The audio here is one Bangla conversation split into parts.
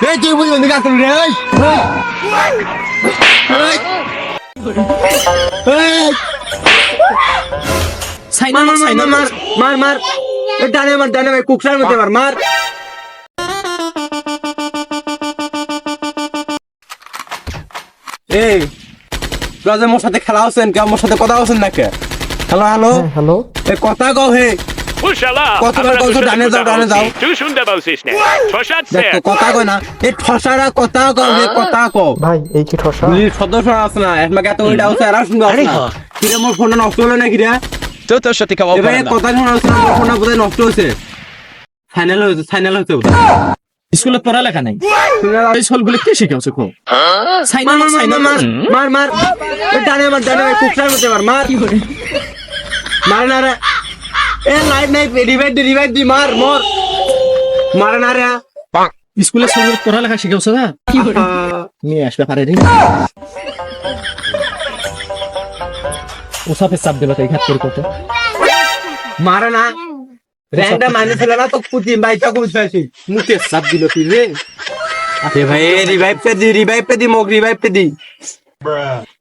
এই তুই বুঝবি না রে এই এই এই। সাইনা মার মার মার মার মার মার। ডানে মার ডানে মার কুকসার মধ্যে মার মার। এই তোরা যে মোর সাথে খেলা হচ্ছেন কে আমার সাথে কথা হচ্ছেন না কে হ্যালো? Hello hello? এই কথা কও হে! কতবার বলছো ডানে যাও, ডানে যাও। তুই শুনতে পাচ্ছিস না। ছসাত দেখো কথা কয় না। এই ঠসারা কথা কও হে কথা কও। ভাই এই কি ঠসা? বুঝলি সদস্য আছে না একমাকে এত ওইটা আছে আর শুনবে আছে না। কিরে মোর ফোনটা নষ্ট হলো নাকি রে? তো তোর সাথে খাওয়া এবার এই কথা শোনা হচ্ছে না মোর ফোনটা বোধহয় নষ্ট হয়েছে। ফাইনাল হয়েছে ফাইনাল হয়েছে বোধহয়। স্কুলে পড়ালেখা নাই। এই স্কুলগুলো কে শিখাচ্ছে কো? সাইনা মার মার মার মার সাইনা মার মার মার। এই ডানে মার ডানে মার কুকসার মধ্যে মার মার। মার না রে। এ লাইট নাই রিভাইভ দি রিভাইভ দি মার মর। মার না রে। স্কুলে পড়ালেখা শিখাচ্ছে না নিয়ে আসবে পারে রে। ওসাফে চাপ দিল তাই ঘাট করে কত? মার না। মানে তো পুতি বাইটা দিল রে। এ ভাই রিভাইভ পে দি রিভাইভ পে দি মোক রিভাইভ পে দি।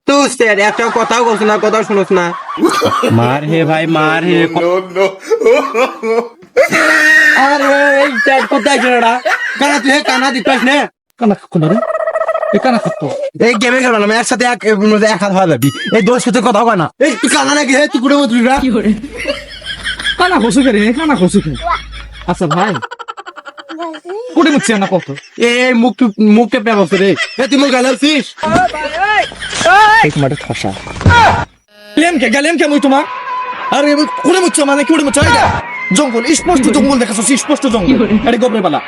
তুই স্যার একটা কথাও বলছ না কথাও শুনছ না। মার হে ভাই মার হে। আরে এই চ্যাট কোথায় গেলড়া কানা তুই কানা দিতাস নে? কানা কোন রে? এ কানা কত এই গেমে খেলো না একসাথে এক মধ্যে এক হাত হওয়া যাবি এই দোষ সাথে কথা হয় না। এই তুই কানা নাকি? হে তুই কুড়ে মতুরি রা। কি করে? কানা হসু কে রে? কানা হসু কে? আচ্ছা ভাই কোটে মুচ্ছে না কত? এই মুখ মুখ টেপে বসে রে। এ তুই মুখ গালাছিস এক মাঠে ঠসা। গেলেম কে গেলেম মুই তোমার আরে কোটে মুচ্ছে মানে কোটে মুচ্ছে জঙ্গল স্পষ্ট জঙ্গল দেখাচ্ছ স্পষ্ট জঙ্গল আরে গবরে বালা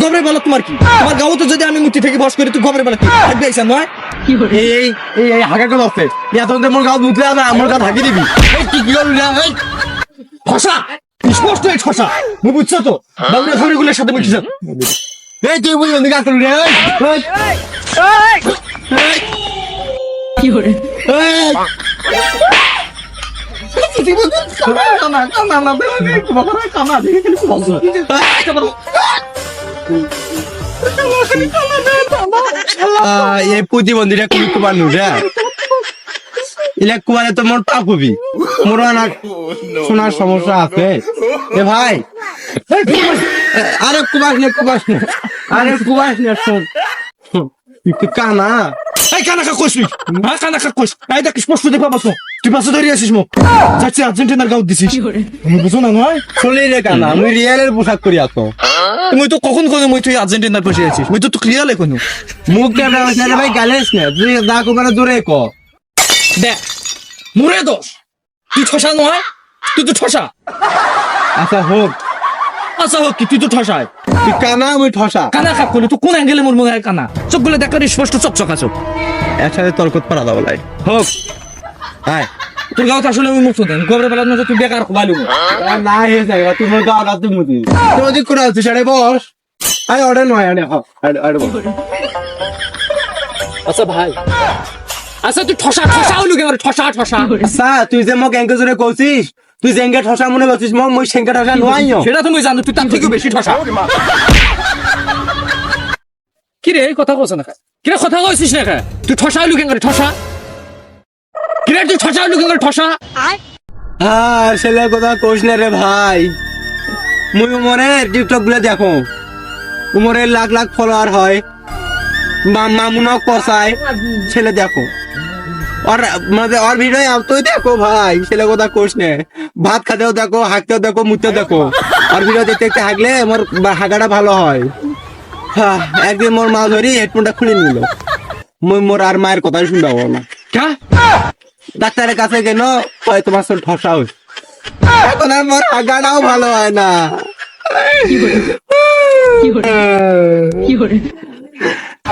গবরে বালা তোমার কি তোমার গাঁও তো যদি আমি মুটি থেকে বস করি তুই গবরে বালা কি থাকবে আইসা নয় এই এই এই হাগা কথা আছে তোদের মোর গাও মুতলে না আমার গাও ঢাকি দিবি এই তুই কি করলি রে এই ঠসা স্পষ্ট এই ঠসা মুই বুঝছ তো বাউরে হরিগুলোর সাথে মুটিছ এই তুই বুঝলি না কাকুর রে এই কি hore এই এই প্রতিবন্ধীরা কুড়ি কুমার নু রে ইলে কুমারে তো মোর পাপ হবি মোর না শোনার সমস্যা আছে। এ ভাই আরে কুমাস নে কুমাস নে, আরে কুমাস নে শোন। কানা? এই কানা কা কইস হ্যাঁ কানা কা কইস। এই দেখ স্পষ্ট দেখবা বাসো। তুই পাশে ধরে আসিস মো যাচ্ছি আর্জেন্টিনার গাও দিছিস। তুমি বুঝো না নয়? শুনলি রে কানা আমি রিয়েলের পোশাক করি আতো তুই তো কখন কোন মুই তুই আর্জেন্টিনার পাশে আছিস মুই তো তুই ক্লিয়ার লেখো মুখ কেটে আছে ভাই গালেস নে? তুই যা কুমারে দূরে ক। দেখ মুরে দোষ। তুই ঠসা নয় তুই তো ঠসা। আচ্ছা হোক। আচ্ছা হোক কি তুই তো ঠসায় তুই কানা আমি ঠসা। কানা খাপ করলে তুই কোন অ্যাঙ্গেলে মোর মনে হয় কানা? চোখগুলো দেখার স্পষ্ট চকচকা চোখ। একসাথে তর্কত পারা দাও হোক। তোর আসলে আমি দেন গবরে বেলা না তুই বেকার না ওদিক করে আছিস? বস। আরে অর্ডার নয় আরে আরে আচ্ছা ভাই। আচ্ছা তুই ঠসা ঠসা হলু কেমন ঠসা ঠসা। আচ্ছা তুই যে মোক এঙ্কে জোরে কইছিস তুই জেঙ্গে ঠসা মনে করছিস মোক মই সেঙ্গে ঠসা নোয়াইও সেটা তুমি জানো তুই তার থেকেও বেশি ঠসা। কি রে কথা কইছ না কিরে কথা কইছিস না? তুই ঠসা হলু কেন ঠসা। কি রে তুই ঠসা হলু কেন ঠসা? হ্যাঁ ছেলে কথা কইস না রে ভাই। মুই উমরে টিকটকগুলো দেখো। উমরে লাখ লাখ ফলোয়ার হয়। মা মামুনক পচায়। ছেলে দেখো। আর মানে আর ভিডিও তুই দেখো ভাই। ছেলে কথা কোস নে। ভাত খাতেও দেখো হাঁকতেও দেখো মুতেও দেখো। আর ভিডিও দেখতে দেখতে হাঁকলে আমার হাঁকাটা ভালো হয়। হ্যাঁ, একদিন মোর মা ধরি হেডফোনটা খুলে নিল। মুই মোর আর মায়ের কথাই শুনতে পাবো না। ডাক্তারের কাছে গেল, কয়, তোমার শরীর ঠসা হয়েছে। এখন আর মোর হাঁকাটাও ভালো হয় না।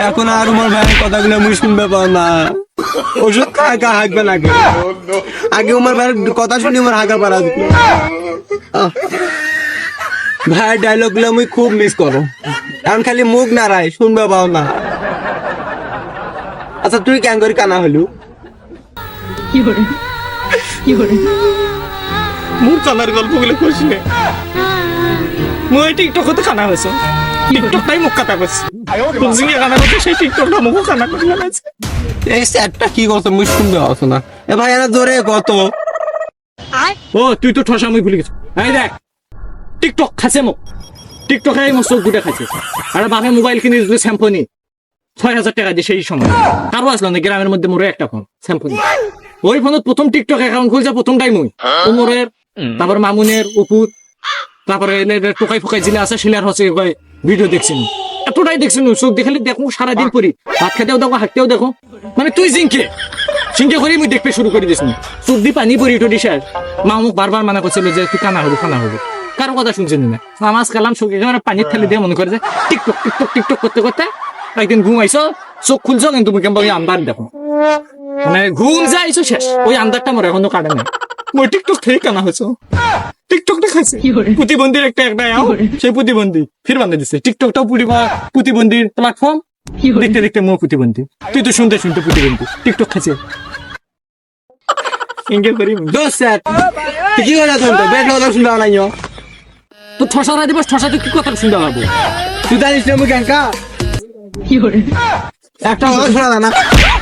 এখন আর মোর ভাইয়ের কথাগুলো মুই শুনবে পাও না। ওষুধ খায় কা হাঁকবে না আগে উমার ভাইয়ের কথা শুনি আমার হাঁকা পারা দিত। ভাই ডায়লগগুলো মুই খুব মিস করো। এখন খালি মুখ নাড়াই শুনবে পাও না। আচ্ছা তুই কেন করি কানা হলু? মোর কানার গল্পগুলো কইস নে মই টিকটক হতে কানা হইছ টিকটক তাই মুখ কাটা করছ তোর জিঙ্গে কানা করছে সেই টিকটকটা মুখও কানা করে লাগাইছে এই স্যারটা কি করছ মুই শুনতে পাচ্ছ না। এ ভাই এরা জোরে কত? ও তুই তো ঠসা মুই ভুলে গেছ। এই দেখ টিকটক এই মস্ত গুটে খাচ্ছে আর বাপে মোবাইল কিনে দিল স্যাম্পনি ছয় হাজার টাকা দিয়ে সেই সময়। কারও আসলো না গ্রামের মধ্যে মোরে একটা ফোন স্যাম্পনি ওই ফোনত প্রথম টিকটক অ্যাকাউন্ট খুলছে প্রথমটাই মুই উমরের তারপর মামুনের উপুর তারপরে টোকাই ফোকাই জিলে আছে শিলার হচ্ছে ভিডিও দেখছি এতটাই দেখছি চোখ দেখালে দেখো সারাদিন পরি। ভাত খেতেও দেখো হাঁটতেও দেখো। মানে তুই জিঙ্কে? সিংকে করে মুই দেখতে শুরু করে দিস চোখ দি পানি পরি তো দিশার মা মোক বারবার মানা করছিল যে তুই কানা হব কানা হব। কারও কথা শুনছেন না। নামাজ কালাম চোখে একেবারে পানির ঠেলে দিয়ে মনে করে যে টিকটক টিকটক টিকটক করতে করতে একদিন ঘুমাইছো চোখ খুলছো কিন্তু মুখে ওই আন্দার দেখো। মানে ঘুম যাইছো শেষ। ওই আন্দারটা মোর এখনও কাটে না মই টিকটক থেকে কানা হয়েছো টিকটক দেখাইছে। কি করে? প্রতিবন্ধীর একটা একটা আও? সেই প্রতিবন্ধী ফির বান্ধে দিছে। টিকটকটাও পুরিবা প্রতিবন্ধীর প্ল্যাটফর্ম কি করে? দেখতে দেখতে মো প্রতিবন্ধী তুই তো শুনতে শুনতে প্রতিবন্ধী টিকটক খাইছে। ইঙ্গে করি দোষ স্যার তুই কি করে তুমি বেট কথা শুনতে নাই তো ঠসা রাই দিবস ঠসা তুই কি কথা শুনতে পারব তুই জানিস না মুই কেনকা কি করে একটা কথা শোনা না